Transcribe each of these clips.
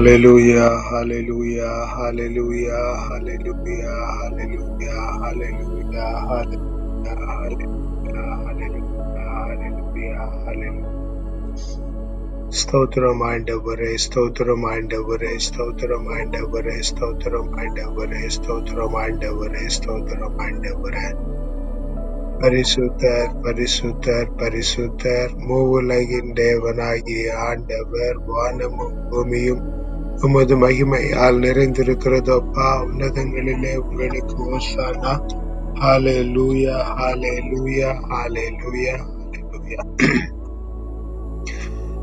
Hallelujah, hallelujah, hallelujah, hallelujah, hallelujah, hallelujah, hallelujah, hallelujah, hallelujah, hallelujah, hallelujah. ஸ்தோத்திரம் ஆண்டவரே ஸ்தோத்திரம் ஆண்டவரே ஸ்தோத்திரம் ஆண்டவரே ஸ்தோத்திரம் ஆண்டவரே ஸ்தோத்திரம் ஆண்டவரே ஸ்தோத்திரம் ஆண்டவரே பரிசுத்தர் பரிசுத்தர் பரிசுத்தர் மூவுலகின் தேவனாகிய ஆண்டவர் வானமும் பூமியும் உமது மகிமையால் நிறைந்திருக்கிறதோப்பா உன்னதங்களிலே உங்களுக்கு ஓசானா. ஹாலே லூயா ஹாலே லூயா ஹாலே லூயா ஹாலே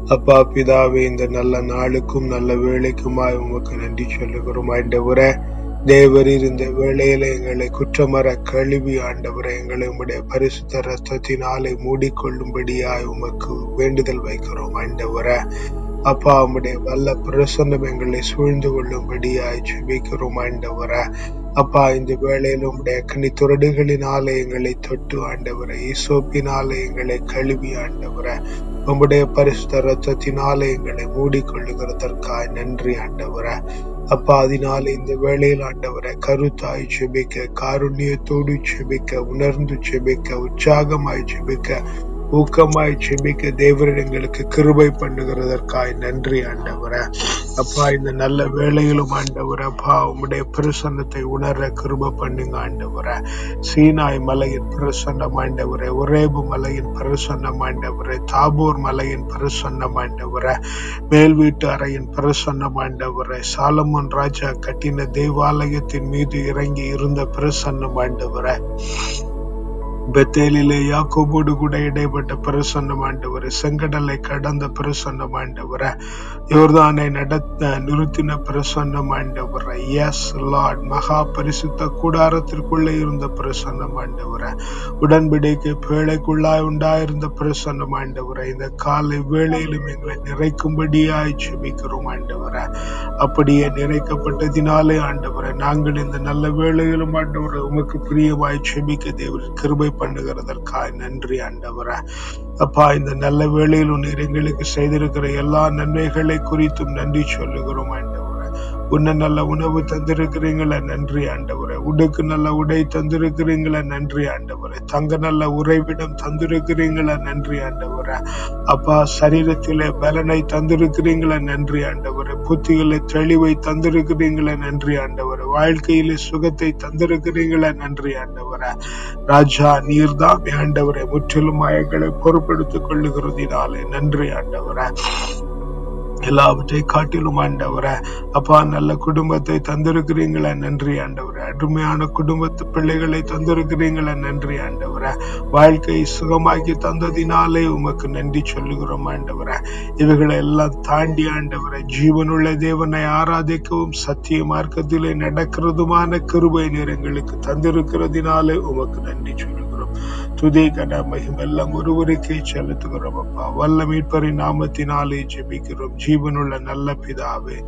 அப்பா பிதாவே இந்த நல்ல நாளுக்கும் நல்ல வேலைக்குமாய் உமக்கு நன்றி சொல்லுகிறோம். ஆண்டவரே தேவரீர் இந்த வேளையில எங்களை குற்றமற கழுவி ஆண்டவரை எங்களை உம்முடைய பரிசுத்த ரத்தத்தினாலே மூடிக்கொள்ளும்படியாய் உமக்கு வேண்டுதல் வைக்கிறோம். ஆண்டவரை அப்பா உம்முடைய வல்ல பிரசன்னம் எங்களை சூழ்ந்து கொள்ளும்படியாய் ஜெபிக்கிறோம் ஆண்டவர. அப்பா இந்த வேளையில் உம்முடைய கனி துரடுகளினாலே எங்களை தொட்டு ஆண்டவரை ஈசோப்பினாலே எங்களை கழுவி ஆண்டவர. உம்முடைய பரிசுத்த ரத்தத்தினாலே எங்களை மூடிக்கொள்ளுகிறதற்காய் நன்றி ஆண்டவர. அப்பா அதனால இந்த வேளையில் ஆண்டவரை கருத்தாய் செபிக்க காருண்யத்தோடு செபிக்க உணர்ந்து செபிக்க உற்சாகமாய் செபிக்க ஊக்கமாய் செபிக்க தேவரின் எங்களுக்கு கிருபை பண்ணுகிறதற்காய் நன்றி ஆண்டவரை. அப்பா இந்த நல்ல வேலையிலும் ஆண்டவர அப்பா உம்முடைய பிரசன்னத்தை உணர கிருப பண்ணுங்க ஆண்டவரை. சீனாய் மலையின் பிரசன்னம் ஆண்டவர. ஒரேபு மலையின் பிரசன்னம் ஆண்டவர. தாபூர் மலையின் பிரசன்னம் ஆண்டவர. மேல் வீட்டு அறையின் பிரசன்னம் ஆண்டவரை. சாலமோன் ராஜா கட்டின தேவாலயத்தின் மீது இறங்கி இருந்த பிரசன்னம் ஆண்டவரை. பெத்தேலிலே யாக்கோபோடு கூட இடைப்பட்ட பிரசன்னம் ஆண்டவரை செங்கடலை கடந்த பிரசன்னம் ஆண்டவரை. யோர்தானை நடத்த நிறுத்தின பிரசன்னம் ஆண்டவரை. எஸ் லார்ட் மகா பரிசுத்த கூடாரத்திற்குள்ளே இருந்த பிரசன்னம் ஆண்டவரை. உடன்படிக்கை பேழைக்குள்ளாய் உண்டாயிருந்த பிரசன்னம் ஆண்டவரை. இந்த காலை வேளையிலும் எங்களை நிறைக்கும்படியாய் செபிக்கிறோம் ஆண்டவரை. அப்படியே நிறைக்கப்பட்டதினாலே ஆண்டவரை நாங்கள் இந்த நல்ல வேளையிலும் ஆண்டவரை உமக்கு பிரியமாய் செபிக்க தேவர் கிருபை பண்ணுகிறதற்காய். நன்றி ஆண்டவரை. அப்பா இந்த நல்ல வேளையில் நீர் எங்களுக்கு செய்திருக்கிற எல்லா நன்மைகளை குறித்தும் நன்றி சொல்லுகிறோம் உன்னை நல்ல உணவு தந்திருக்கிறீங்களே நன்றி ஆண்டவரே. உடுக்கு நல்ல உடை தந்திருக்கிறீங்களே நன்றி ஆண்டவரே. தங்க நல்ல உறைவிடம் தந்திருக்கிறீங்களே நன்றி ஆண்டவரே. அப்பா சரீரத்திலே பலனை தந்திருக்கிறீங்களே நன்றி ஆண்டவரே. புத்திகளை தெளிவை தந்திருக்கிறீங்களே நன்றி ஆண்டவரே. வாழ்க்கையிலே சுகத்தை தந்திருக்கிறீங்களே நன்றி ஆண்டவரே. ராஜா நீர்தான் ஆண்டவரை. முற்றிலும் எங்களை பொறுப்பெடுத்துக் கொள்ளுகிறதினாலே நன்றி ஆண்டவரே. எல்லாவற்றை காட்டிலும் ஆண்டவரை. அப்பா நல்ல குடும்பத்தை தந்திருக்கிறீங்களே நன்றி ஆண்டவரை. அருமையான குடும்பத்து பிள்ளைகளை தந்திருக்கிறீங்களே நன்றி ஆண்டவரை. வாழ்க்கையை சுகமாக்கி தந்ததினாலே உமக்கு நன்றி சொல்லுகிறோம் ஆண்டவரை. இவைகளை எல்லாம் தாண்டி ஆண்டவரை ஜீவனுள்ள தேவனை ஆராதிக்கவும் சத்திய மார்க்கத்திலே நடக்கிறதுமான கிருபை நேரங்களுக்கு தந்திருக்கிறதினாலே உமக்கு நன்றி சொல்லுகிறோம். துதி கன மகிமெல்லாம் ஒருவருக்கே செலுத்துகிறோம் அப்பா. வல்ல மீட்பரின் நாமத்தினாலே ஜெபிக்கிறோம். ஜீவனுள்ள நல்ல பிதாவே.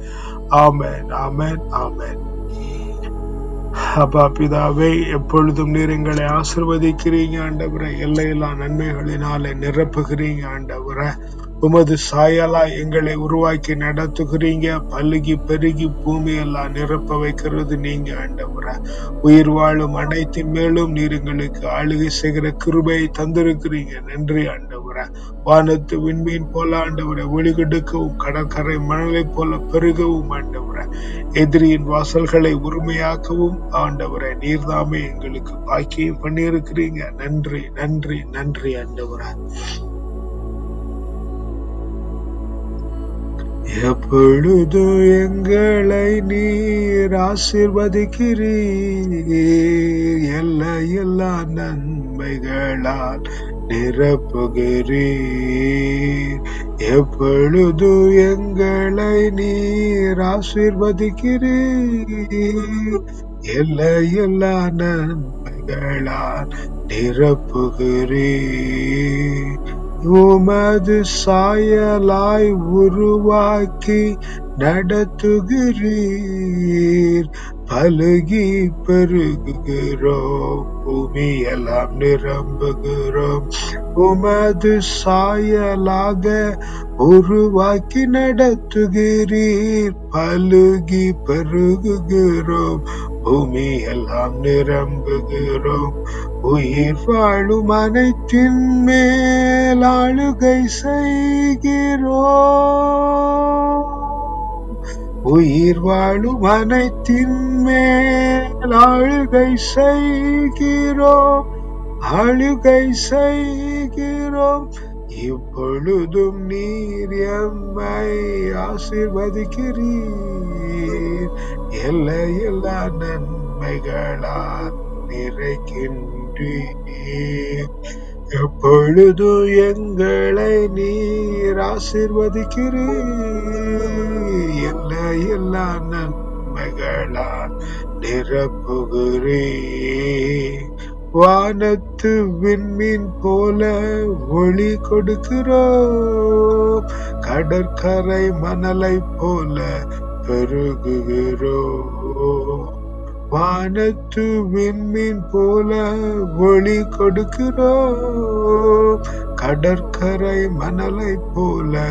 ஆமேன் ஆமேன் ஆமேன். அப்பா பிதாவே எப்பொழுதும் நீர் எங்களை ஆசிர்வதிக்கிறீங்க ஆண்டவரை. எல்லையெல்லாம் நன்மைகளினாலே நிரப்புகிறீங்க ஆண்டவரை. உமது சாயலா எங்களை உருவாக்கி நடத்துகிறீங்க. பல்லுகி பெருகி பூமியெல்லாம் நிரப்ப வைக்கிறது நீங்க ஆண்டவர உயிர் வாழும் அனைத்து மேலும் நீர் எங்களுக்கு ஆளுகை செய்கிற கிருபையை தந்திருக்கிறீங்க. நன்றி ஆண்டவர வானத்து விண்மீன் போல ஆண்டவரை ஒளிகெடுக்கவும் கடற்கரை மணலை போல பெருகவும் ஆண்டவர எதிரியின் வாசல்களை உரிமையாக்கவும் ஆண்டவரை நீர்தாமே எங்களுக்கு பாக்கியம் பண்ணியிருக்கிறீங்க. நன்றி நன்றி நன்றி ஆண்டவர எப்பொழுது எங்களை நீர் ஆசிர்வதிக்கிறீர்? எல்லா எல்லா நன்மைகளால் நிரப்புகிறீர். எப்பொழுது எங்களை நீர் ஆசிர்வதிக்கிறீர்? எல்லா எல்லா நன்மைகளால் நிரப்புகிறீர். உமது சாயலாய் உருவாக்கி நடத்துகிறீர். பழுகி பெருகுகிறோம். பூமியெல்லாம் நிரம்புகிறோம். உமது சாயலாக உருவாக்கி நடத்துகிறீர். பழுகி பெருகுகிறோம். பூமியெல்லாம் நிரம்புகிறோம். உயிர் வாழும் அனைத்தின் மேல் ஆளுகை செய்கிறோம். உயிர் வாழும் அனைத்தின் மேல் ஆளுகை செய்கிறோம். ஆளுகை செய்கிறோம். இப்பொழுதும் நீர் எம்மை ஆசிர்வதிக்கிறீர். எல்லையில்லா நன்மைகளால் நிறைக்கின்ற எப்பொழுது எங்களை நீர் ஆசிர்வதிக்கிறீர்? எல்லா நன்மைகளா நிரப்புகிறீர்? வானத்து விண்மீன் போல ஒளி கொடுக்கிறோம். கடற்கரை மணலை போல பெருகுகிறோம். வானத்து விண்மீன் போல ஒளி கொடுக்கிறோம். கடற்கரை மணலை போல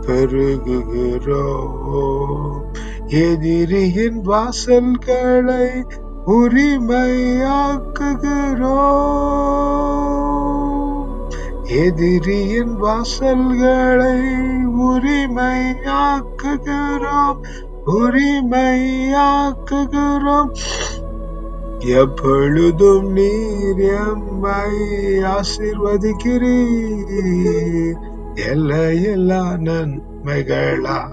பெருகுகிறோம். எதிரியின் வாசல்களை உரிமையாக்குகிறோம். எதிரியின் வாசல்களை உரிமையாக்குகிறோம். உரிமையாக்குகிறோம். எப்பொழுதும் நீர் எம்மை ஆசிர்வதிக்கிறீர். எல்லையில்லா நன்மைகளா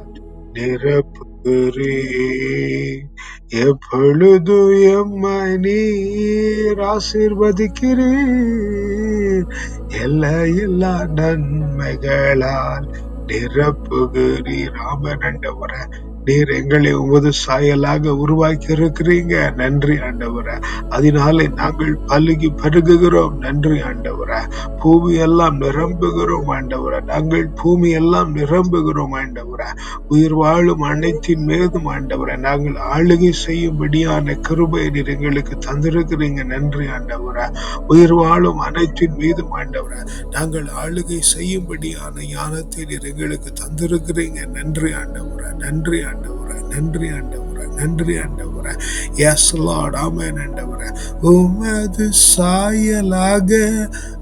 நிரப்புகிறீர். எப்பொழுது எம்மை நீர் ஆசிர்வதிக்கிறீர். எல்லையில்லா நன்மைகளால் நிரப்புகிறீர். ராமனண்டவர நீர் எங்களை உமது சாயலாக உருவாக்கி இருக்கிறீங்க நன்றி ஆண்டவர. அதனாலே நாங்கள் பழுகி பருகுகிறோம். நன்றி ஆண்டவர. பூமி எல்லாம் நிரம்புகிறோம் ஆண்டவர. நாங்கள் பூமி எல்லாம் நிரம்புகிறோம் ஆண்டவர. உயிர் வாழும் அனைத்தின் மீதும் ஆண்டவர நாங்கள் ஆளுகை செய்யும்படியான கிருபை நீர் எங்களுக்கு தந்திருக்கிறீங்க. நன்றி ஆண்டவர. உயிர் வாழும் அனைத்தின் மீதும் ஆண்டவர நாங்கள் ஆளுகை செய்யும்படியான ஞானத்தை நீர் எங்களுக்கு தந்திருக்கிறீங்க. நன்றி ஆண்டவர. நன்றி ஆண்டவரை நன்றி ஆண்டவரை நன்றி ஆண்டவரை. எஸ் லார்ட் ஆமென் ஆண்டவரை. உமது சாயலாக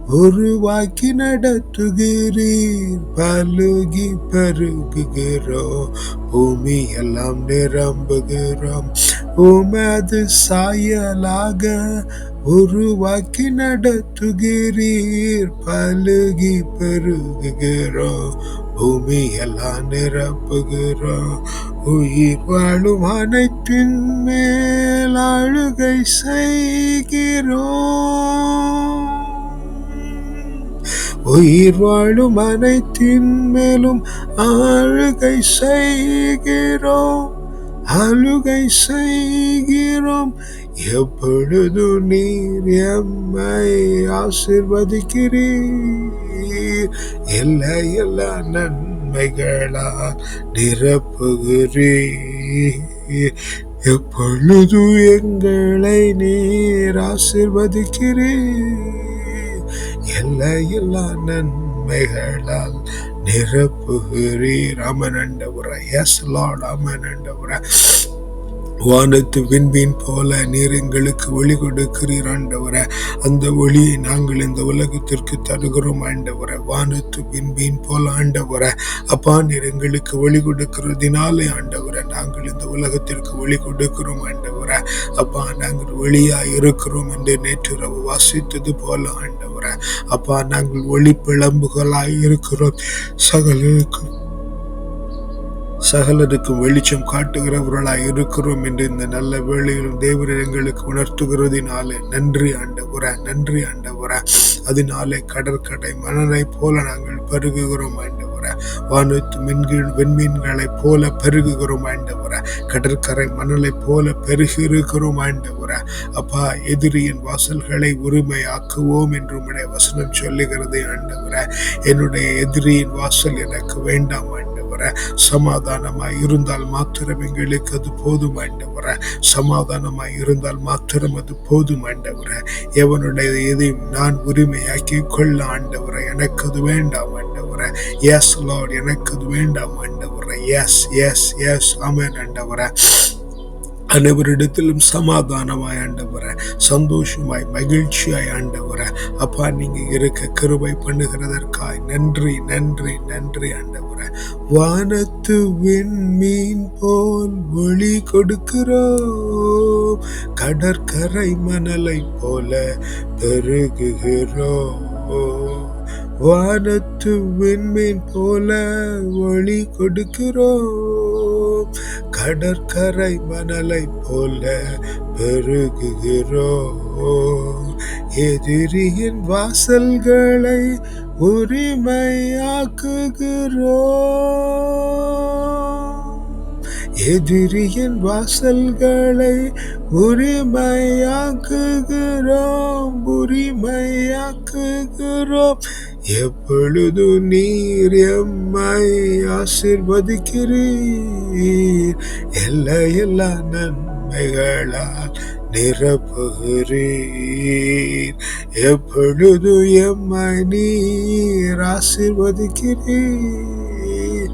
உருவாக்கி நடத்துகிறீர் பலுகி பெருகுகிறோம். பூமி எல்லாம் நிரம்புகிறோம். உமது சாயலாக உருவாக்கி நடத்துகிறீர். பலுகி பெருகுகிறோம். பூமி எல்லாம் நிரப்புகிறோம் உயிர் வாழும் அனைத்தின் மேல் அழுகை செய்கிறோம். உயிர் வாழும் அனைத்தின் மேலும் ஆளுகை செய்கிறோம். அழுகை செய்கிறோம். எப்பொழுது நீர் எம்மை ஆசிர்வதிக்கிறீர்? எல்லா எல்லா நன்மைகளால் நிரப்புகிறீர். எப்பொழுது எங்களை நீர் ஆசிர்வதிக்கிறீர்? எல்லையில்லா நன்மைகளால் நிரப்புகிறீர். அமனண்டபுர எஸ் லார்ட் அமனண்டபுர வானத்து விண்மீன் போல நீர் எங்களுக்கு ஒளி கொடுக்கிறீர் ஆண்டவர. அந்த ஒளியை நாங்கள் இந்த உலகத்திற்கு தருகிறோம் ஆண்டவர. வானத்து விண்மீன் போல ஆண்டவர. அப்பா நீர் எங்களுக்கு ஒளி கொடுக்கிறதுனாலே ஆண்டவர நாங்கள் இந்த உலகத்திற்கு ஒளி கொடுக்கிறோம் ஆண்டவர. அப்பா நாங்கள் ஒளியா இருக்கிறோம் என்று நேற்றிரவு வாசித்தது போல ஆண்டவர. அப்பா நாங்கள் ஒளி பிளம்புகளாய் இருக்கிறோம். சகலுக்கும் சகலருக்கும் வெளிச்சம் காட்டுகிறவர்களாய் இருக்கிறோம் என்று இந்த நல்ல வேளையிலும் தேவர் எங்களுக்கு உணர்த்துகிறதினாலே நன்றி ஆண்டவர நன்றி ஆண்டவர. அதனாலே கடற்கடை மணலை போல நாங்கள் பருகுகிறோம் ஆண்டவர. வானத்து மின்கீழ் வெண்மீன்களைப் போல பெருகுகிறோம் ஆண்டவர. கடற்கரை மணலை போல பெருகி இருக்கிறோம் ஆண்டவர. அப்பா எதிரியின் வாசல்களை உரிமையாக்குவோம் என்று உடைய வசனம் சொல்லுகிறது ஆண்டவர. என்னுடைய எதிரியின் வாசல் எனக்கு வேண்டாம் ஆண்டவர. ஆண்டவரை சமாதானமாய் இருந்தால் மாத்திரம் எங்களுக்கு அது போதும் ஆண்டவரை. சமாதானமாய் இருந்தால் மாத்திரம் அது போதும் ஆண்டவரை. எவனுடைய எதையும் நான் உரிமையாக்கி கொள்ள ஆண்டவரை எனக்கு அது வேண்டாம் ஆண்டவரை. எஸ் லார்ட் எனக்கு அது வேண்டாம் ஆண்டவரை. எஸ் எஸ் எஸ் ஆமென் ஆண்டவரை. அனைவரிடத்திலும் சமாதானமாய் ஆண்டவர சந்தோஷமாய் மகிழ்ச்சியாய் ஆண்டவர அப்பா நீங்க இருக்க கிருபை பண்ணுகிறதற்காய் நன்றி நன்றி நன்றி ஆண்டவர. வானத்து விண்மீன் போல் ஒளி கொடுக்கிறோம் கடற்கரை மணலை போல பெருகுகிறோம். வானத்து விண்மீன் போல ஒளி கொடுக்கிறோம். கடற்கரை மணலை போல பெருகுகிறோம். எதிரியின் வாசல்களை உரிமையாக்குகிறோம். எதிரியின் வாசல்களை உரிமையாக்குகிறோம் உரிமையாக்குகிறோம். எப்பொழுது நீர் எம்மை ஆசிர்வதிக்கிறீர்? எல்லா எல்லா நன்மைகளால் நிரப்புகிறீர். எப்பொழுது எம்மை நீர் ஆசிர்வதிக்கிறீர்?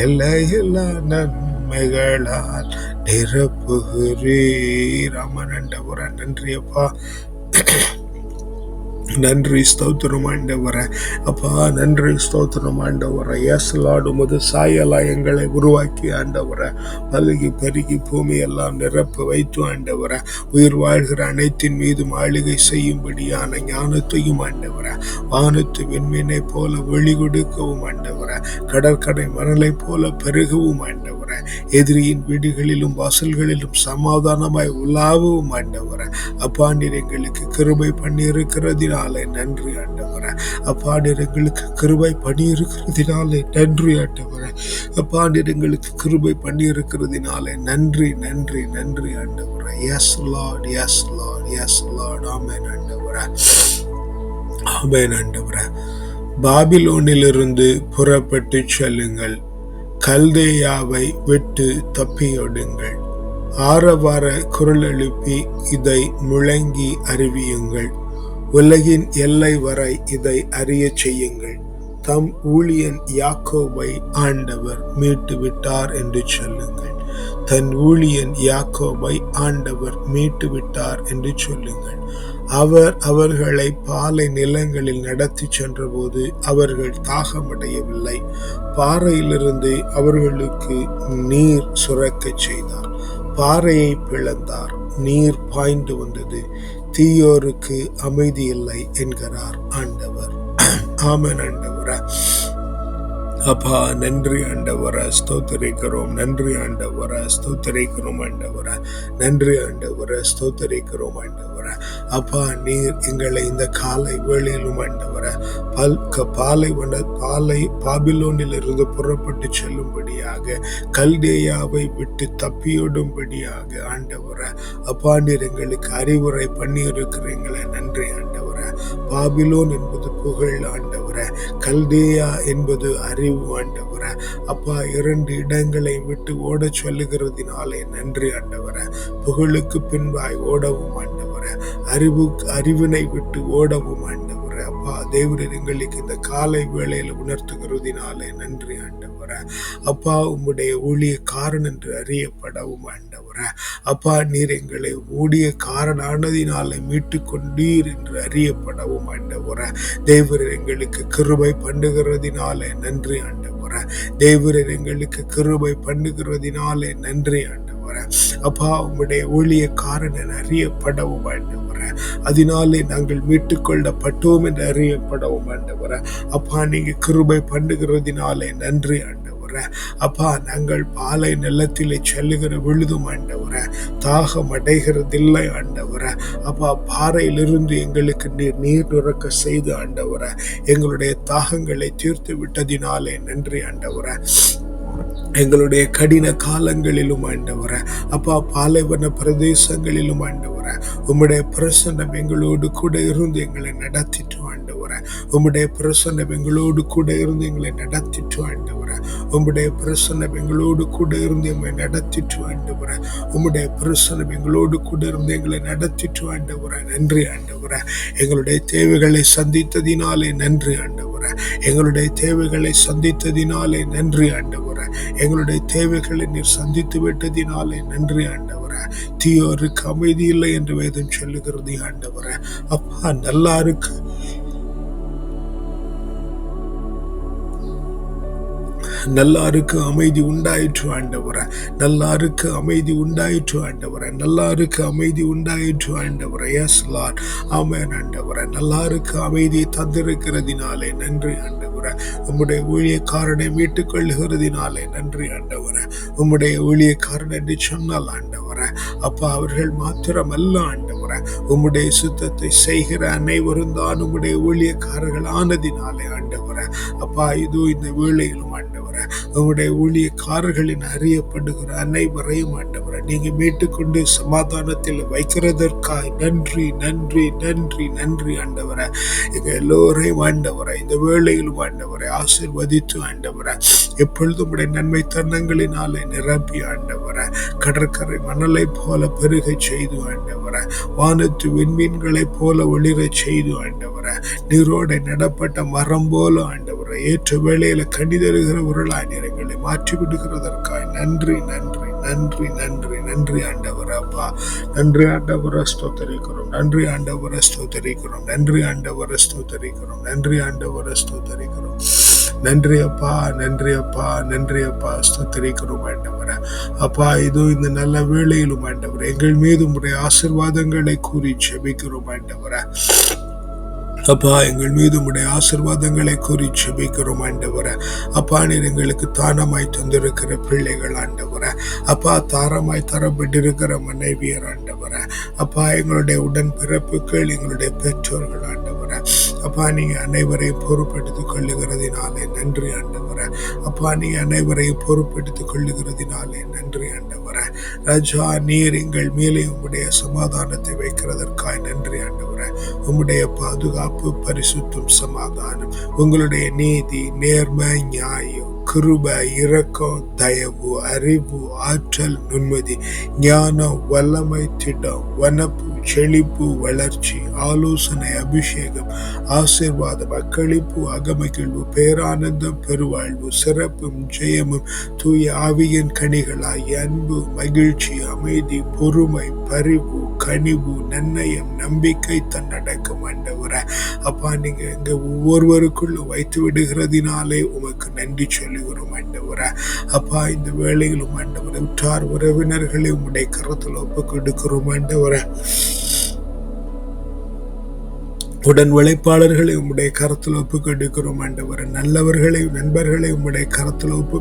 எல்லா எல்லா நன்மைகளால் நிரப்புகிறீர். அமனண்டபுர நன்றியப்பா. நன்றி ஸ்தோத்திரம் ஆண்டவரை. அப்பா நன்றி ஸ்தோத்திரம் ஆண்டவரை. எஸ் லாடு முது சாயலா எங்களை உருவாக்கி ஆண்டவர. பல்கி பெருகி பூமியெல்லாம் நிரப்ப வைத்து ஆண்டவர. உயிர் வாழ்கிற அனைத்தின் மீது மாளிகை செய்யும்படியான ஞானத்தையும் ஆண்டவரை. வானத்து விண்மீனை போல ஒளி கொடுக்கவும் ஆண்டவரை. கடற்கரை மணலை போல பெருகவும் ஆண்டவர. எதிரியின் வீடுகளிலும் வாசல்களிலும் சமாதானமாய் உலாவும் ஆண்டவர. அப்பா நீர் எங்களுக்கு கிருபை பண்ணியிருக்கிறதினால் இருக்கிறதினாலே நன்றி ஆண்டவர. அப்பா எங்களுக்கு கிருபை பண்ணி இருக்கிறதினாலே நன்றி ஆண்டவரே. அப்பா எங்களுக்கு கிருபை பண்ணி இருக்கிறதினாலே நன்றி நன்றி நன்றி ஆண்டவரேன் yes Lord yes Lord yes Lord ஆமேன் ஆண்டவர. ஆமேன் ஆண்டவர. பாபிலோனிலிருந்து புறப்பட்டு செல்லுங்கள். கல்தேயாவை விட்டு தப்பியோடுங்கள். ஆரவார குரல் எழுப்பி இதை முழங்கி அறிவியுங்கள். உலகின் எல்லை வரை இதை அறியச் செய்யுங்கள். தம் ஊழியன் யாக்கோவை ஆண்டவர் மீட்டு விட்டார் என்று சொல்லுங்கள். தன் ஊழியன் யாக்கோவை ஆண்டவர் மீட்டு விட்டார் என்று சொல்லுங்கள். அவர் அவர்களை பாலை நிலங்களில் நடத்தி சென்றபோது அவர்கள் தாகமடையவில்லை. பாறையிலிருந்து அவர்களுக்கு நீர் சுரக்கச் செய்தார். பாறையை பிளந்தார். நீர் பாய்ந்து வந்தது. தீயோருக்கு அமைதி இல்லை என்கிறார் ஆண்டவர். ஆமன் ஆண்டவர. அப்பா நன்றி ஆண்டவர. ஸ்தோத்தரிக்கிறோம். நன்றி ஆண்டவர. ஸ்தோத்தரிக்கிறோம் ஆண்டவர. நன்றி ஆண்டவர. ஸ்தோத்தரிக்கிறோம் ஆண்டவர. அப்பா நீர் எங்களை இந்த காலை வேளையிலும் ஆண்டவர. பல் க- பாலை வண்ட பாலை பாபிலோனில் இருந்து புறப்பட்டு செல்லும்படியாக கல்தேயாவை விட்டு தப்பியோடும்படியாக ஆண்டவர. அப்பா நீர் எங்களுக்கு அறிவுரை பண்ணியிருக்கிறீங்களே. நன்றி ஆண்டவர. பாபிலோன் என்பது புகழ் ஆண்டவர. கல்தேயா என்பது அறிவு ஆண்டவர. அப்பா இரண்டு இடங்களை விட்டு ஓடச் சொல்லுகிறதினாலே நன்றி ஆண்டவர. புகழுக்கு பின்பாய் ஓடவும் ஆண்டவர. அறிவு அறிவினை விட்டு ஓடவும் ஆண்டவர். அப்பா தேவரீர் எங்களுக்கு இந்த காலை வேளையில் உணர்த்துகிறதினாலே நன்றி ஆண்டவர. அப்பா உம்முடைய ஊழிய காரணம் என்று அறியப்படவும் ஆண்டவரே. அப்பா நீர் எங்களை ஊழிய காரணானதினாலே மீட்டு கொண்டீர் என்று அறியப்படவும் ஆண்டவர. தேவரீர் எங்களுக்கு கிருபை பண்ணுகிறதினாலே நன்றி ஆண்டவர. தேவரீர் எங்களுக்கு கிருபை பண்ணுகிறதினாலே நன்றி ஆண்டவர. அப்பா உங்களுடைய ஊழியக்காரன் என அறியப்படவும் ஆண்டவர. அதனாலே நாங்கள் மீட்டுக்கொள்ளப்பட்டோம் என்று அறியப்படவும் ஆண்டவர. அப்பா நீங்க கிருபை பண்ணுகிறதுனாலே நன்றி ஆண்டவர. அப்பா நாங்கள் பாலை நிலத்திலே செல்லுகிற விழுதும் ஆண்டவர தாகம் அடைகிறதில்லை ஆண்டவர. அப்பா பாறையிலிருந்து எங்களுக்கு நீர் நீர் நுறக்க செய்து ஆண்டவர. எங்களுடைய தாகங்களை தீர்த்து விட்டதினாலே நன்றி ஆண்டவர. எங்களுடைய கடின காலங்களிலும் ஆண்டவர. அப்பா பாலைவன பிரதேசங்களிலும் ஆண்டவர. உம்முடைய பிரசன்னம் எங்களோடு கூட இருந்து எங்களை நடத்திட்டு ஆண்டவர உம்முடைய பிரசன்னம் எங்களோடு கூட இருந்து எங்களை நடத்திட்டு ஆண்டவரை. உம்முடைய பிரசன்னம் எங்களோடு கூட இருந்து எங்களை நடத்திட்டு ஆண்டவரை. உம்முடைய பிரசன்னம் எங்களோடு கூட இருந்து எங்களை நடத்திட்டு ஆண்டவரை. நன்றி ஆண்டவர. எங்களுடைய தேவைகளை சந்தித்ததினாலே நன்றி ஆண்டவரை. எங்களுடைய தேவைகளை சந்தித்ததினாலே நன்றி ஆண்டவரை. எங்களுடைய தேவைகளை நீர் சந்தித்து விட்டதினாலே நன்றி ஆண்டவரை. தீயோருக்கு அமைதி இல்லை என்று வேதம் சொல்லுகிறது ஆண்டவரை. அப்பா நல்லா இருக்கு நல்லாருக்கு அமைதி உண்டாயிற்று ஆண்டவர. நல்லாருக்கு அமைதி உண்டாயிற்று ஆண்டவர. நல்லாருக்கு அமைதி உண்டாயிற்று ஆண்டவர. எஸ் லார்ட் ஆமேன் ஆண்டவர. நல்லாருக்கு அமைதியை தந்திருக்கிறதினாலே நன்றி ஆண்டவர. உம்முடைய ஊழியக்காரனை மீட்டுக் கொள்ளுகிறதினாலே நன்றி ஆண்டவர. உம்முடைய ஊழியக்காரன் என்று சொன்னால் ஆண்டவர. அப்பா அவர்கள் மாத்திரம் அல்ல ஆண்டவர. உம்முடைய சுத்தத்தை செய்கிற அனைவரும் தான் உம்முடைய ஊழியக்காரர்கள் ஆனதினாலே ஆண்டவர. அப்பா இது இந்த வேளையிலும் ஆண்டவர். அவருடைய ஊழியக்காரர்களின் அறியப்படுகிற அனைவரையும் ஆண்டவர நீங்க மீட்டுக்கொண்டு சமாதானத்தில் வைக்கிறதற்காய் நன்றி நன்றி நன்றி நன்றி ஆண்டவர. எங்க எல்லோரையும் ஆண்டவர இந்த வேளையில் ஆண்டவரை ஆசிர்வதித்து ஆண்டவர. எப்பொழுதும் உடைய நன்மை தன்னங்களினாலே நிரப்பி ஆண்டவர. கடற்கரை மணலை போல பெருக செய்து ஆண்டவர. வானத்து விண்மீன்களைப் போல ஒளிரச் செய்து ஆண்டவர. நீரோட நடப்பட்ட மரம் போல ஆண்டவர. ஏற்ற வேளையில கண்டி தருகிற உருளாய் நிறங்களை மாற்றி விடுகிறதற்காய் நன்றி நன்றி நன்றி நன்றி நன்றி ஆண்டவர் அப்பா. நன்றி ஆண்டவர ஸ்தோத்தரிக்கிறோம். நன்றி ஆண்டவர ஸ்தோத்தரிக்கிறோம். நன்றி ஆண்டவர ஸ்தோத்தரிக்கிறோம். நன்றி ஆண்டவர ஸ்தோத்தரிக்கிறோம். நன்றி அப்பா நன்றி அப்பா நன்றி அப்பா. ஸ்தோத்தரிக்கிறோம் ஆண்டவர. அப்பா இதோ இந்த நல்ல வேளையிலும் ஆண்டவர் எங்கள் மீது உடைய ஆசிர்வாதங்களை கூறி செபிக்கிறோம் ஆண்டவர. அப்பா எங்கள் மீது உடைய ஆசிர்வாதங்களை கூறி செபிக்கிறோம் ஆண்டவர. அப்பா நீர் எங்களுக்கு தானமாய் தந்திருக்கிற பிள்ளைகள் ஆண்டவர. அப்பா தாரமாய் தரப்பட்டிருக்கிற மனைவியர் ஆண்டவர. அப்பா எங்களுடைய உடன் பிறப்புகள் எங்களுடைய பெற்றோர்கள் ஆண்டவர. அப்பா நீங்க அனைவரையும் பொறுப்பெடுத்துக் கொள்ளுகிறதினாலே நன்றி ஆண்டவர. அப்பா நீங்க அனைவரையும் பொறுப்பெடுத்துக் கொள்ளுகிறதினாலே நன்றி ஆண்டவர. ராஜா நீர் எங்கள் மேலே உம்முடைய சமாதானத்தை வைக்கிறதற்காய் நன்றி ஆண்டவரே. உம்முடைய பாதுகாப்பு பரிசுத்தம் சமாதானம் உங்களுடைய நீதி நேர்மை நியாயம் கிருப இரக்கம் தயவு அறிவு ஆற்றல் நுண்மதி ஞானம் வல்லமை திட்டம் வனப்பு செழிப்பு வளர்ச்சி ஆலோசனை அபிஷேகம் ஆசிர்வாதம் அக்களிப்பு அகமகிழ்வு பேரானந்தம் பெருவாழ்வு சிறப்பும் ஜெயமும் தூய ஆவியின் கனிகளாய் அன்பு மகிழ்ச்சி அமைதி பொறுமை பரிவு கனிவு நன்னயம் நம்பிக்கை தன்னடக்கம் ஆண்டவர. அப்பா நீங்க எங்க ஒவ்வொருவருக்குள்ள வைத்து விடுகிறதினாலே உமக்கு நன்றி சொல்லுகிறோம் ஆண்டவர. அப்பா இந்த வேலைகளும் ஆண்டவர உற்றார் உறவினர்களை உடைய கரத்தில் ஒப்புக் கொடுக்கிறோம் ஆண்டவர. உடன் உழைப்பாளர்களை உம்முடைய கரத்தில் ஒப்பு கொடுக்கிறோம் ஆண்டவர. நல்லவர்களை நண்பர்களை உம்முடைய கரத்தில் ஒப்பு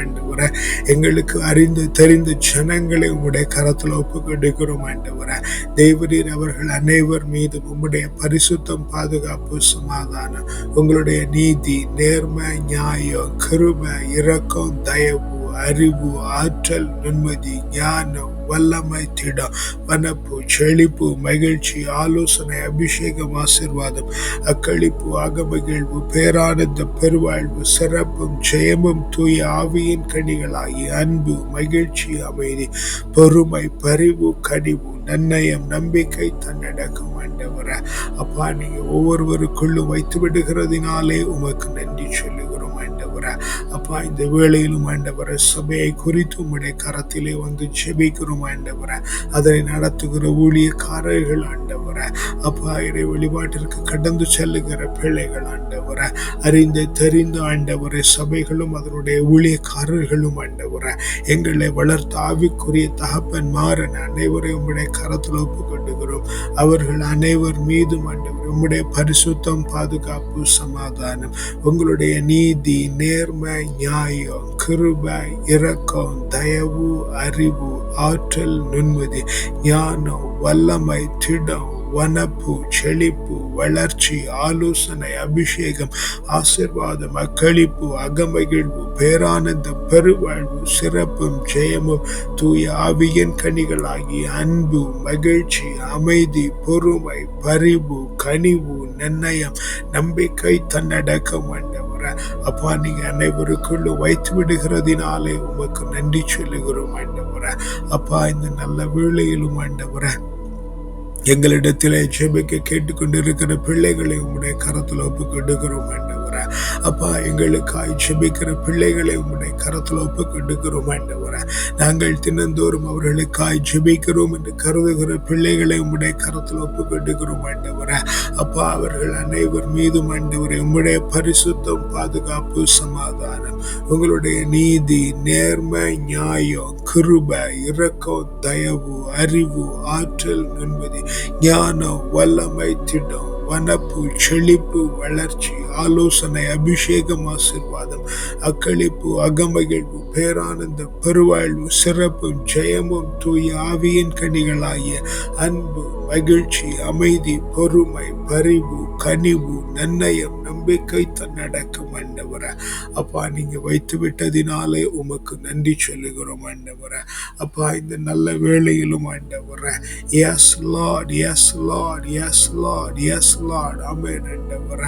ஆண்டவர. எங்களுக்கு அறிந்து தெரிந்த ஜனங்களை உம்முடைய கரத்தில் ஒப்பு கொடுக்கிறோம் ஆண்டவர. தேவரீர் அவர்கள் அனைவர் மீது உம்முடைய பரிசுத்தம் பாதுகாப்பு சமாதானம் உங்களுடைய நீதி நேர்மை நியாயம் கிருபை இரக்கம் தயவு அறிவு ஆற்றல் நிம்மதி ஞானம் வல்லமை திடம் வனப்பு செழிப்பு மகிழ்ச்சி ஆலோசனை அபிஷேகம் ஆசிர்வாதம் அக்களிப்பு அகமகிழ்வு பேரானந்த பெருவாழ்வு சிறப்பும் ஜெயமும் தூய ஆவியின் கனிகளாகி அன்பு மகிழ்ச்சி அமைதி பொறுமை பரிவு கனிவு நன்னயம் நம்பிக்கை தன்னடக்கம் ஆண்டவர. அப்பா நீங்க ஒவ்வொருவருக்குள்ளும் வைத்து விடுகிறதினாலே உமக்கு நன்றி சொல்லு. அப்பா இந்த வேளையிலும் ஆண்டவர சபையை குறித்து உம்முடைய கரத்திலே வந்து ஜெபிக்கிறோம் ஆண்டவர. அதனை நடத்துகிற ஊழியக்காரர்கள் ஆண்டவர. அப்பா இறை வழிபாட்டிற்கு கடந்து செல்லுகிற பிள்ளைகள் ஆண்டவர. அறிந்த தெரிந்த ஆண்டவரை சபைகளும் அதனுடைய ஊழியக்காரர்களும் ஆண்டவர. எங்களை வளர்த்த ஆவிக்குரிய தகப்பன் மாறன் அனைவரையும் உம்முடைய கரத்தில் ஒப்புக்கொண்டுகிறோம். அவர்கள் அனைவர் மீதும் ஆண்டவர் உம்முடைய பரிசுத்தம் பாதுகாப்பு சமாதானம் உங்களுடைய நீதி நேர் நேர்மை நியாயம் கிருபை இரக்கம் தயவு அறிவு ஆற்றல் நுண்மதி ஞானம் வல்லமை திடம் வனப்பு செழிப்பு வளர்ச்சி ஆலோசனை அபிஷேகம் ஆசிர்வாதம் அக்களிப்பு அகமகிழ்வு பேரானந்தம் பெருவாழ்வு சிறப்பும் ஜெயமும் தூய ஆவியின் கனிகளாகிய அன்பு மகிழ்ச்சி அமைதி பொறுமை பரிவு கனிவு நன்னயம் நம்பிக்கை தன்னடக்கம் ஆண்டவர அப்பா நீங்க அனைவருக்குள்ள வைத்து விடுகிறதினாலே உமக்கு நன்றி சொல்லுகிறோம் ஆண்டவர. அப்பா இந்த நல்ல வேளையிலும் ஆண்டவர எங்களிடத்திலே ஜெபிக்க கேட்டுக்கொண்டிருக்கிற பிள்ளைகளை உங்களுடைய கரத்தில் ஒப்புக்கொண்டுகிறோம் கொடுக்கிறோம் அப்பா எங்களுக்காய் ஜெபிக்கிற பிள்ளைகளை உங்களுடைய கரத்தில் ஒப்பு ஆண்டவர. நாங்கள் தினந்தோறும் அவர்களுக்காய் ஜெபிக்கிறோம் என்று கருதுகிற பிள்ளைகளை உங்களுடைய கரத்தில் ஒப்புக்கொண்டுகிறோம் ஆண்டவர. அப்பா அவர்கள் அனைவர் மீதும் ஆண்டவரே உம்முடைய பரிசுத்தம் பாதுகாப்பு சமாதானம் உங்களுடைய நீதி நேர்மை நியாயம் கிருப இரக்கம் தயவு அறிவு ஆற்றல் என்பது ஞானம் வல்லமை திடம் வனப்பு செழிப்பு வளர்ச்சி ஆலோசனை அபிஷேகம் ஆசிர்வாதம் அக்களிப்பு அகமகிழ்வு பேரானந்தம் பெருவாழ்வு சிறப்பும் ஜெயமும் தூய ஆவியின் கனிகளாகிய அன்பு மகிழ்ச்சி அமைதி பொறுமை பரிவு கனிவு நன்னயம் நம்பிக்கை தன்னடக்கம் ஆண்டவர அப்பா நீங்க வைத்து விட்டதினாலே உமக்கு நன்றி சொல்லுகிறோம் ஆண்டவர அப்பா இந்த நல்ல வேளையிலும் ஆண்டவர yes lord yes lord yes lord yes lord அமேன் ஆண்டவர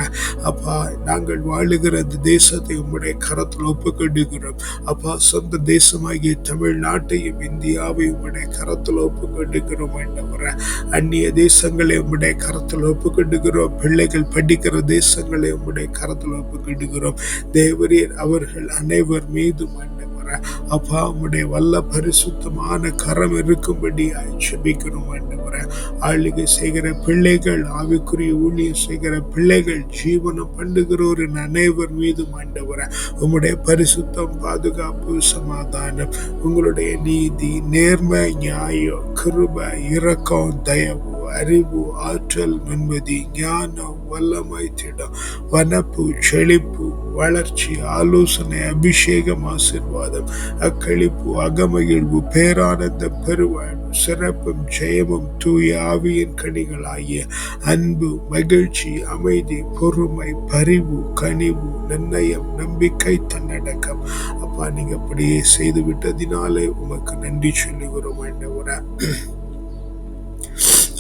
அப்பா நாங்கள் வாழுகிற இந்த தேசத்தை உம்முடைய கரத்தில் ஒப்புக்கொண்டுகிறோம் அப்பா சொந்த தேசமாகிய தமிழ்நாட்டையும் இந்தியாவையும் உம்முடைய கரத்தில் ஒப்புக்கொண்டுகிறோம் ஆண்டவர. அந்நிய தேசங்களை உம்முடைய கரத்தில் ஒப்புக்கொண்டுகிறோம் பிள்ளைகள் படிக்கிற தேசங்களை உம்முடைய கரத்தில் ஒப்புக்கொண்டுகிறோம் தேவரீர் அவர்கள் அனைவர் மீதும் ஆண்டவரை. அப்பா உடைய வல்ல பரிசுத்தமான கரம் இருக்கும்படி ஜெபிக்கிறோம் ஆண்டவரை. ஆளுகை செய்கிற பிள்ளைகள் ஆவிக்குரிய ஊழியம் செய்கிற பிள்ளைகள் ஜீவனம் பண்ணுகிறோரின் அனைவர் மீதும் ஆண்டவரை. உம்முடைய பரிசுத்தம் பாதுகாப்பு சமாதானம் உங்களுடைய நீதி நேர்மை நியாயம் கிருப இரக்கம் தயவு அறிவு ஆற்றல் நிம்மதி ஞானம் வல்லமை திடம் வனப்பு செழிப்பு வளர்ச்சி ஆலோசனை அபிஷேகம் ஆசிர்வாதம் அக்களிப்பு அகமகிழ்வு பேரானந்தம் பெருவாழ்வு சிறப்பும் ஜெயமும் தூய ஆவியின் கனிகளாகிய அன்பு மகிழ்ச்சி அமைதி பொறுமை பரிவு கனிவு நிர்ணயம் நம்பிக்கை தன்னடக்கம். அப்பா நீங்க அப்படியே செய்து விட்டதினாலே உமக்கு நன்றி சொல்லி வரும் ஆண்டவரே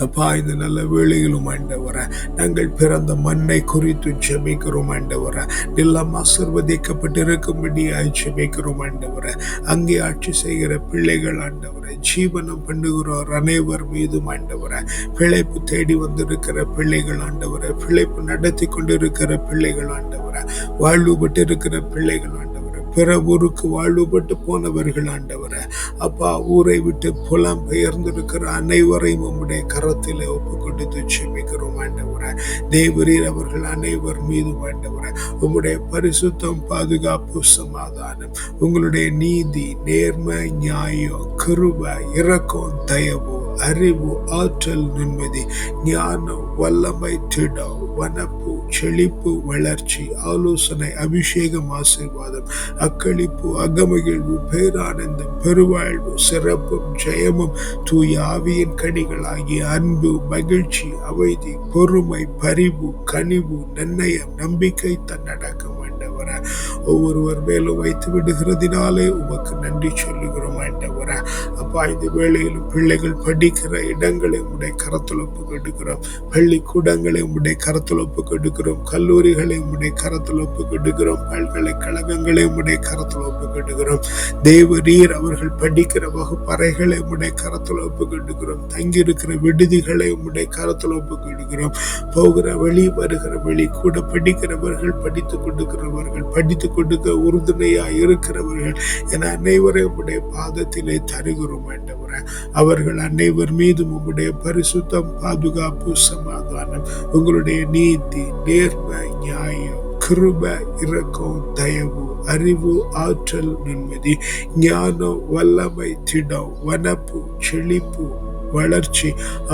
அப்பா இந்த நல்ல வேளையிலும் ஆண்டவர நாங்கள் பிறந்த மண்ணை குறித்து ஜெபிக்கிறோம் ஆண்டவர. எல்லாம் ஆசிர்வதிக்கப்பட்டிருக்கும்படியாய் ஜெபிக்கிறோம் ஆண்டவர. அங்கே ஆட்சி செய்கிற பிள்ளைகள் ஆண்டவர ஜீவனம் பண்ணுகிறோர் அனைவர் மீதும் ஆண்டவர. பிழைப்பு தேடி வந்திருக்கிற பிள்ளைகள் ஆண்டவர பிழைப்பு நடத்தி கொண்டிருக்கிற பிள்ளைகள் ஆண்டவர. வாழ்வுபட்டிருக்கிற பிள்ளைகள் ஆண்டவர. பிற ஊருக்கு வாழ்வுபட்டு போனவர்கள் ஆண்டவர. அப்பா ஊரை விட்டு புலம் பெயர்ந்திருக்கிற அனைவரையும் உம்முடைய கரத்தில் ஒப்பு கொடுத்து செமிக்கிறோம் ஆண்டவர. தேவரீர் அவர்கள் அனைவர் மீதும் ஆண்டவர உம்முடைய பரிசுத்தம் பாதுகாப்பு சமாதானம் உங்களுடைய நீதி நேர்மை நியாயம் கிருப இரக்கம் தயவு அறிவு ஆற்றல் நிம்மதி ஞானம் வல்லமை திடம் வனப்பு செழிப்பு வளர்ச்சி ஆலோசனை அபிஷேகம் ஆசீர்வாதம் அக்களிப்பு அகமகிழ்வு பேரானந்தம் பெருவாழ்வு சிறப்பும் ஜெயமும் தூய ஆவியின் கனிகளாகிய அன்பு மகிழ்ச்சி அமைதி பொறுமை பரிவு கனிவு நன்னயம் நம்பிக்கை தன்னடக்கம். ஆண்டவர. ஒவ்வொருவர் மேலும் வைத்து விடுகிறதினாலே உமக்கு நன்றி சொல்லுகிறோம் ஆண்டவர. அப்பா இந்த வேளையிலும் பிள்ளைகள் படிக்கிற இடங்களை உடைய கரத்தில் கெடுக்கிறோம் பள்ளிக்கூடங்களை உடைய கரத்தில் கெடுக்கிறோம் கல்லூரிகளை உடைய கரத்தில் ஒப்பு பல்கலைக்கழகங்களை உடைய கரத்தில் ஒப்பு கொடுக்கிறோம் தேவரீர் அவர்கள் படிக்கிற வகுப்பறைகளை உடைய கரத்தில் கெடுக்கிறோம் தங்கியிருக்கிற விடுதிகளை உடைய கரத்தில் ஒப்பு போகிற வழி வருகிற வழி கூட படிக்கிறவர்கள் படித்து கொடுக்கிறவர்கள் படித்து கொடுக்க உறுதுணையா இருக்கிறவர்கள். என அனைவரையும் உடைய பாதத்திலே தருகிறோம் ஆண்டவரே. அவர்கள் அனைவர் மீதும் உம்முடைய பரிசுத்தம் பாதுகாப்பு சமாதானம் உங்களுடைய நீதி நேர்மை நியாயம் கிருப இரக்கம் தயவு அறிவு ஆற்றல் நிம்மதி ஞானம் வல்லமை திடம் வனப்பு செழிப்பு வளர்ச்சி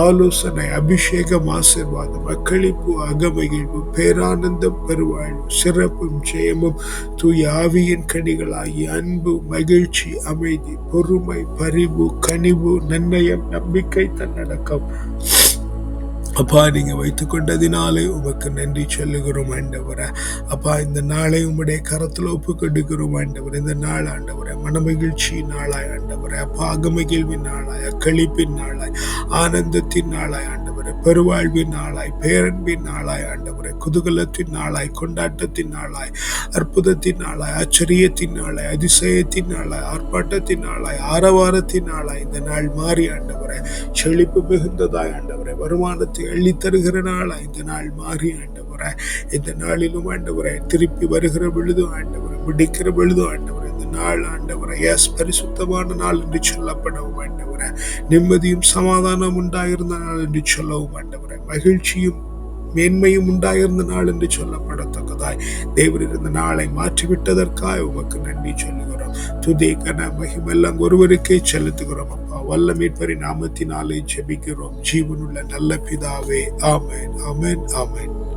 ஆலோசனை அபிஷேகம் ஆசிர்வாதம் அக்களிப்பு அகமகிழ்வு பேரானந்தம் பெருவாழ்வு சிறப்பும் ஜெயமும் தூய் ஆவியின் கனிகளாகி அன்பு மகிழ்ச்சி அமைதி பொறுமை பரிவு கனிவு நன்னயம் நம்பிக்கை தன்னடக்கம். அப்பா நீங்கள் வைத்து கொண்டதினாலே உமக்கு நன்றி சொல்லுகிறோம் ஆண்டவரே. அப்பா இந்த நாளை உம்முடைய கரத்தில் ஒப்பு ஆண்டவர். இந்த நாள் ஆண்டவரே மனமகிழ்ச்சி நாளாய் ஆண்டவரை. அப்பா அகமகிழ்வின் நாளாய் அக்களிப்பின் நாளாய் ஆனந்தத்தின் நாளாய் ஆண்டவரே. பெருவாழ்வின் நாளாய் பேரன்பின் நாளாய் ஆண்டவரே. குதூகலத்தின் நாளாய் கொண்டாட்டத்தின் நாளாய் அற்புதத்தின் நாளாய் ஆச்சரியத்தின் நாளாய் அதிசயத்தின் நாளாய் ஆர்ப்பாட்டத்தின் நாளாய் ஆரவாரத்தின் நாளாய் இந்த நாள் மாறி ஆண்டவரே. செழிப்பு மிகுந்ததாய் ஆண்டவர். வருமானத்தை அள்ளி தருகிற இந்த நாள் மாறி ஆண்டவரே இந்த நாளிலும் ஆண்டவரே திருப்பி வருகிற பொழுது ஆண்டவரை விடுக்கிற பொழுது ஆண்டவரே இந்த நாள் ஆண்டவரை எஸ் பரிசுத்தமான நாள் என்று சொல்லப்படவும் ஆண்டவரே. நிம்மதியும் சமாதானம் உண்டாயிருந்த நாள் என்று சொல்லவும் ஆண்டவரே. மகிழ்ச்சியும் மேன்மையும் உண்டாயிருந்த நாள் என்று சொல்லப்படத்தக்கதாய். தேவர் இருந்த நாளை மாற்றிவிட்டதற்காக உமக்கு நன்றி சொல்லுகிறோம். துதி கன மகிமெல்லாம் ஒருவருக்கே செலுத்துகிறோம் அப்பா. வல்ல மீட்பரி நாமத்தினாலே ஜெபிக்கிறோம். ஜீவனுள்ள நல்ல பிதாவே. ஆமேன் ஆமேன் ஆமேன்.